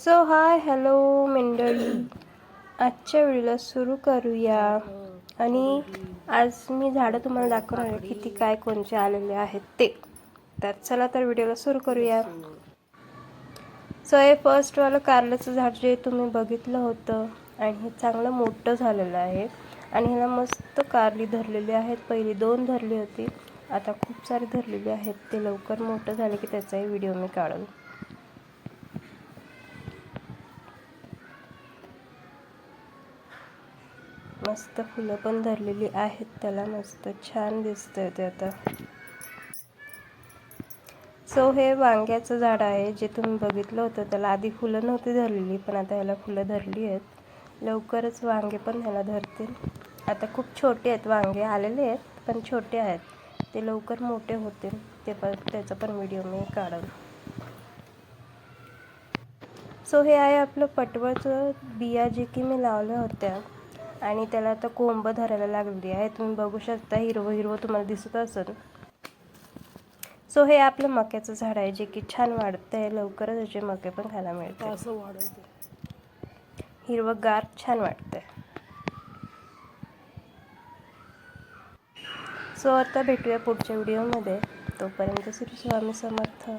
So hi hello मंडळी आजच्या व्हिडिओला सुरू करूया. आणि आज मी झाडं तुम्हाला दाखवणार आहे किती काय कोणते आलेले आहेत ते. तर चला तर व्हिडिओला सुरू करूया. सो हे फर्स्टवालं कारल्याचं झाड जे तुम्ही बघितलं होतं आणि हे चांगलं मोठं झालेलं आहे. आणि ह्याला मस्त कारली धरलेली आहेत. पहिली दोन धरली होती. आता खूप सारे धरलेले आहेत. ते लवकर मोठं झाले की त्याचाही व्हिडिओ मी काढेल मस्त फुलं पण धरलेली आहेत. त्याला मस्त छान दिसतंय ते आता. सो हे वांग्याचं झाड आहे जे तुम्ही बघितलं होतं. त्याला आधी फुलं नव्हती धरलेली पण आता ह्याला फुलं धरली आहेत. लवकरच वांगे पण ह्याला धरतील. आता खूप छोटे आहेत वांगे आलेले आहेत पण छोटे आहेत. ते लवकर मोठे होतील ते पण त्याचा पण व्हिडिओ मी काढेल. सो हे आहे आपलं पटवळचं बिया जे की मी लावल्या होत्या. आणि त्याला आता कोंब धरायला लागलेली आहे. तुम्ही बघू शकता हिरवं हिरवं तुम्हाला दिसत असेल. सो हे आपलं मक्याचं झाड आहे जे की छान वाढतं आहे लवकरच याचे मके पण खायला मिळते असं वाढवते. हिरवंगार छान वाटतंय. सो आता भेटूया पुढच्या व्हिडिओमध्ये तोपर्यंत श्री स्वामी समर्थ.